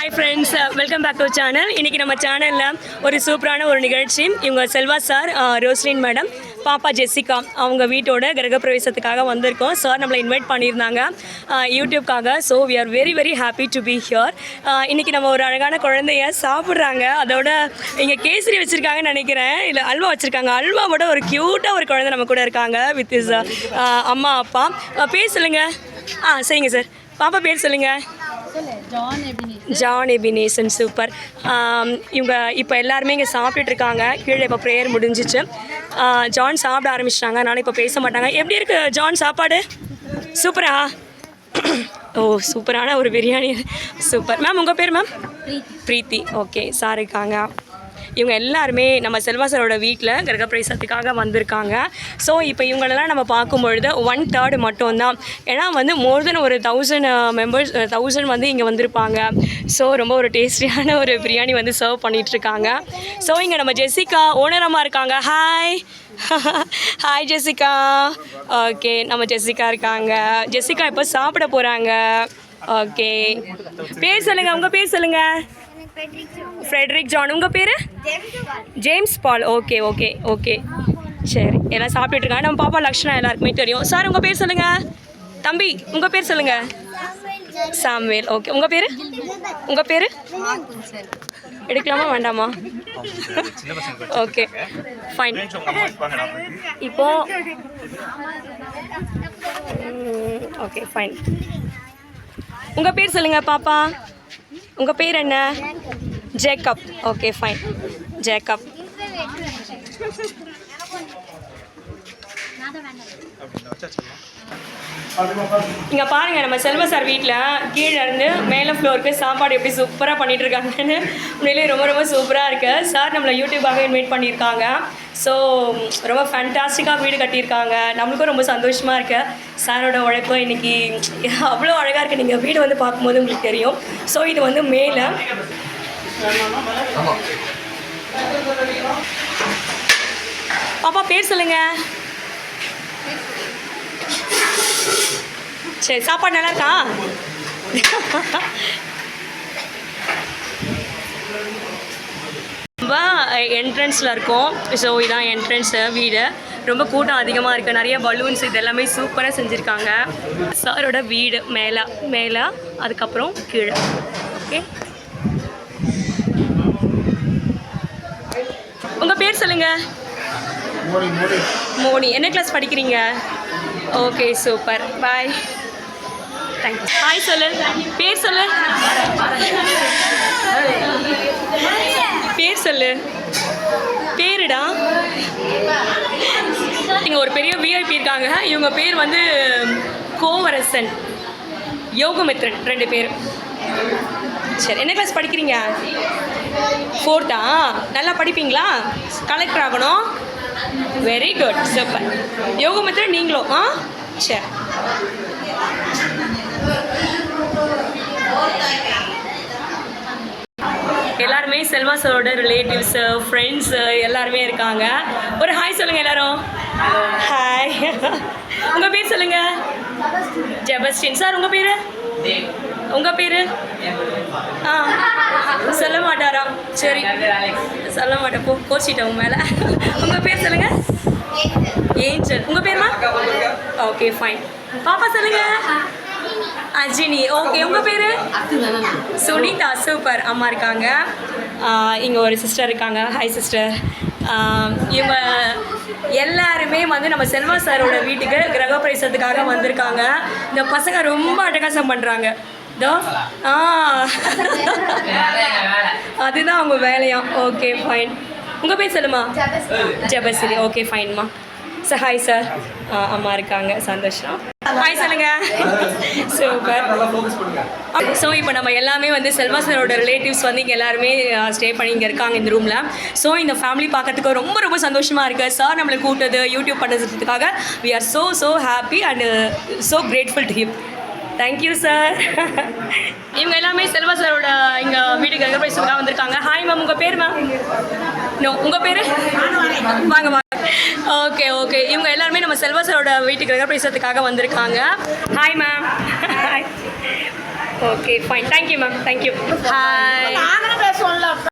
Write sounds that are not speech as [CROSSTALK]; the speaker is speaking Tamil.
Hi friends welcome back to channel இன்றைக்கி நம்ம சேனலில் ஒரு சூப்பரான ஒரு நிகழ்ச்சி. இவங்க Selva sir uh, Roslin madam பாப்பா ஜெசிகா அவங்க வீட்டோட கிரகப்பிரவேசத்துக்காக வந்திருக்கோம். சார் நம்மளை இன்வைட் பண்ணியிருந்தாங்க. Uh, யூடியூப்காக. So we are very very happy to be here இன்றைக்கி நம்ம ஒரு அழகான குழந்தைய சாப்பிட்றாங்க. அதோட இங்கே கேசரி வச்சுருக்காங்கன்னு நினைக்கிறேன். இல்லை அல்வா வச்சுருக்காங்க. அல்வாவோட ஒரு க்யூட்டாக ஒரு குழந்தை நம்ம கூட இருக்காங்க வித் இஸ் uh, அம்மா அப்பா. பேர் சொல்லுங்கள் ஆ சரிங்க சார் பாப்பா பேர் சொல்லுங்கள் ஜான் எபினி ஜான் எபினேசன் சூப்பர் இவங்க இப்போ எல்லாருமே இங்கே சாப்பிட்டுட்டு இருக்காங்க கீழே இப்போ ப்ரேயர் முடிஞ்சிச்சு. ஜான் சாப்பிட ஆரம்பிச்சிட்டாங்க. அதனால் இப்போ பேச மாட்டாங்க. எப்படி இருக்கு ஜான் சாப்பாடு? சூப்பரா ஓ சூப்பரான ஒரு பிரியாணி. சூப்பர் மேம் உங்கள் பேர் மேம் பிரீத்தி. ஓகே சார் இருக்காங்க. இவங்க எல்லாருமே நம்ம செல்வா சாரோட வீட்டில் கிரகப்பிரவேசத்துக்காக வந்திருக்காங்க. ஸோ இப்போ இவங்களெல்லாம் நம்ம பார்க்கும் பொழுது ஒன் தேர்டு மட்டும்தான். ஏன்னா வந்து மோர் தென் ஒரு தௌசண்ட் மெம்பர்ஸ் தௌசண்ட் வந்து இங்கே வந்திருப்பாங்க. ஸோ ரொம்ப ஒரு டேஸ்டியான ஒரு பிரியாணி வந்து சர்வ் பண்ணிகிட்ருக்காங்க ஸோ இங்கே நம்ம ஜெசிகா ஓனரமாக இருக்காங்க. Hi hi [LAUGHS] Jessica. ஓகே நம்ம ஜெசிகா இருக்காங்க. ஜெசிகா இப்போ சாப்பிட போகிறாங்க ஓகே பேர் சொல்லுங்கள் உங்கள் பேர் சொல்லுங்கள் ஃப்ரெட்ரிக் ஜான் உங்கள் பேர்? James Paul okay okay okay சரி எல்லாம் சாப்பிட்டுட்டு நம்ம பாப்பா லக்ஷ்ணா எல்லாருக்குமே தெரியும். சார் உங்கள் பேர் சொல்லுங்கள் தம்பி உங்கள் பேர் சொல்லுங்கள் சாம்வேல் ஓகே உங்கள் பேர்? உங்கள் பேர்? எடுக்கலாமா வேண்டாமா? ஓகே ஃபைன் இப்போ ஓகே ஃபைன் உங்கள் பேர் சொல்லுங்கள் பாப்பா. உங்கள் பேர் என்ன? ஜேக்கப். Okay fine Jacob. இங்கே பாருங்கள் நம்ம செல்வ சார் வீட்டில் கீழே இருந்து மேலே ஃப்ளோருக்கு சாப்பாடு எப்படி சூப்பராக பண்ணிட்டு இருக்காங்கன்னு உண்மையிலேயே ரொம்ப ரொம்ப சூப்பராக இருக்குது சார் நம்மளை யூடியூபாக இன்வைட் பண்ணியிருக்காங்க. ஸோ ரொம்ப ஃபேண்டாஸ்டிக்காக வீடு கட்டியிருக்காங்க. நம்மளுக்கும் ரொம்ப சந்தோஷமாக இருக்குது சாரோட உழைப்பு இன்னைக்கு அவ்வளோ அழகாக இருக்குது நீங்கள் வீடு வந்து பார்க்கும்போது உங்களுக்கு தெரியும். ஸோ இது வந்து மேலே. பாப்பா பேர் சொல்லுங்கள் சரி சாப்பாடு நல்லா இருக்கா ரொம்ப என்ட்ரன்ஸில் இருக்கோம். ஸோ இதான் என்ட்ரன்ஸு வீடு. ரொம்ப கூட்டம் அதிகமாக இருக்குது நிறைய பலூன்ஸ் இது எல்லாமே சூப்பராக செஞ்சுருக்காங்க. சாரோட வீடு மேலே மேலே அதுக்கப்புறம் கீழே. ஓகே உங்கள் பேர் சொல்லுங்கள் மோனி என்ன கிளாஸ் படிக்கிறீங்க? Okay super bye thanks hi சொல்லு பேர் சொல்லு பேர் சொல்லு பேருடா இங்கே ஒரு பெரிய விஐபி இருக்காங்க. இவங்க பேர் வந்து கோவரசன். யோகமித்ரன் ரெண்டு பேர். சரி என்ன கிளாஸ் படிக்கிறீங்க? ஃபோர்த்தா நல்லா படிப்பீங்களா? கலெக்டர் ஆகணும். வெரி குட் சூப்பர் யோகமித்ரன் நீங்களும் ஆ? சரி எல்லாருமே செல்வா சாரோட ரிலேட்டிவ்ஸு ஃப்ரெண்ட்ஸு எல்லாருமே இருக்காங்க. ஒரு ஹாய் சொல்லுங்கள் எல்லாரும். ஹாய் உங்கள் பேர் சொல்லுங்கள் ஜெபஸ்டின் சார் உங்கள் பேர்? உங்கள் பேர்? ஆ. சொல்ல மாட்டாராம். சரி. சொல்ல மாட்டேன். போ கோச்சிட்டேன் [LAUGHS] உங்க மேலே. உங்கள் பேர் சொல்லுங்கள் ஏஞ்சல். உங்கள் பேர்மா ஓகே ஃபைன் பாப்பா சொல்லுங்கள் அஜினி. ஓகே உங்கள் பேர்? சுனிதா. சூப்பர் அம்மா இருக்காங்க. இங்கே ஒரு சிஸ்டர் இருக்காங்க. ஹாய் சிஸ்டர் இவங்க எல்லாருமே வந்து நம்ம செல்வா சாரோட வீட்டுக்கு கிரகப்பிரவேசத்துக்காக வந்திருக்காங்க. இந்த பசங்க ரொம்ப அட்டகாசம் பண்ணுறாங்க இதோ. ஆ. [LAUGHS] அதுதான் அவங்க வேலையாம் ஓகே ஃபைன் உங்கள் பேர் சொல்லுமா? ஜபஸ்ரீ. ஓகே ஃபைன்மா சார் ஹாய் சார் அம்மா இருக்காங்க. சந்தோஷம் ஹாய் சொல்லுங்க. சூப்பர் ஸோ இப்போ நம்ம எல்லாமே வந்து செல்வா சாரோட ரிலேட்டிவ்ஸ் வந்து இங்கே எல்லாருமே ஸ்டே பண்ணி இங்கே இருக்காங்க இந்த ரூமில் ஸோ இந்த ஃபேமிலி பார்க்கறதுக்கு ரொம்ப ரொம்ப சந்தோஷமாக இருக்குது சார் நம்மளை கூட்டது யூடியூப் பண்ணுறதுக்காக we are so so happy and so grateful to him thank you sir இவங்க எல்லாமே செல்வா சாரோட இங்கே வீட்டுக்கு கங்கபடி தான் வந்திருக்காங்க. ஹாய் மேம் உங்கள் பேர் மேம் நோ உங்கள் பேர்? வாங்க வாங்க. ஓகே ஓகே இவங்க எல்லாருமே நம்ம செல்வா சாரோட வீட்டுக்கு ரெகர் பேசுறதுக்காக வந்திருக்காங்க. Hi ma'am okay fine thank you ma'am thank you hi